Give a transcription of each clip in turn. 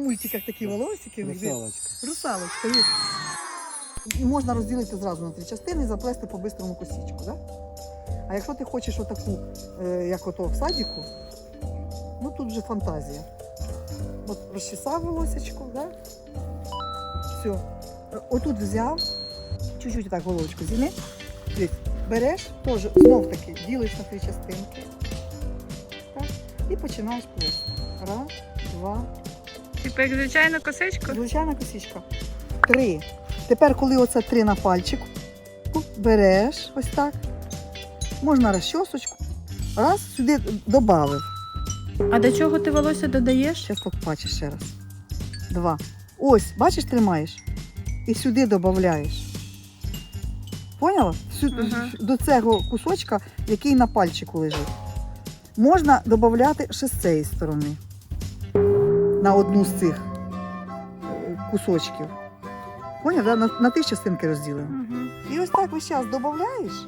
мультиках такі волосики. Русалочка. Русалочка. І можна розділити зразу на три частини і заплести по бистрому косічку. Да? А якщо ти хочеш отаку, е, як ото в садіку, ну тут вже фантазія. От розчесав волосечко, да? все. Отут взяв, чуть-чуть так головочку зіни. Береш, теж знов таки ділиш на три частинки. Так? І починаєш плести. Раз, два, Типу, як звичайно косичку? Звичайна косичка. Три. Тепер, коли оце три на пальчику, береш ось так. Можна розчосочку. Раз, сюди додав. А до чого ти волосся додаєш? Зараз побачиш ще раз. Два. Ось, бачиш, тримаєш. І сюди додаєш. Поняла? Всю- Ага. До цього кусочка, який на пальчику лежить. Можна додати ще з цієї сторони. На одну з цих е, кусочків. Поняв? Да? На, на ті частинки розділено. Угу. І ось так весь час додаєш,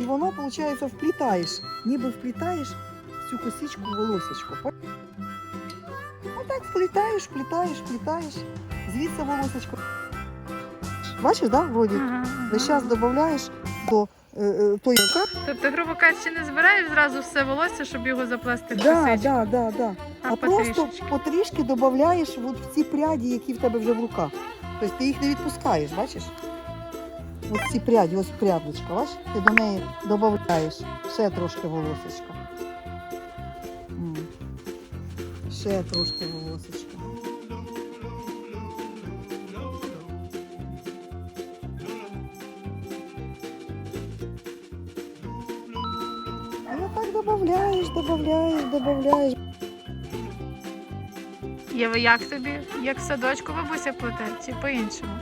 і воно, виходить, вплітаєш. Ніби вплітаєш в цю косичку волосечко. По- Отак вплітаєш, вплітаєш, вплітаєш. Звідси волосечко. Бачиш, да, вроді? Ага, Весь час додаєш до е, е, руки. Тобто, грубо кажучи, не збираєш зразу все волосся, щоб його заплести в Да, косичку, да, да, да. а, А просто потрішечки. потрішки додаєш от в ці пряді, які в тебе вже в руках. Тобто ти їх не відпускаєш, бачиш? Ось ці пряді, ось прядочка, бачиш? Ти до неї додаєш ще трошки волосечка. М. Ще трошки волосечка. Додаєш, додаєш, додаєш. Єва, як тобі? Як в садочку бабуся плете, чи по-іншому?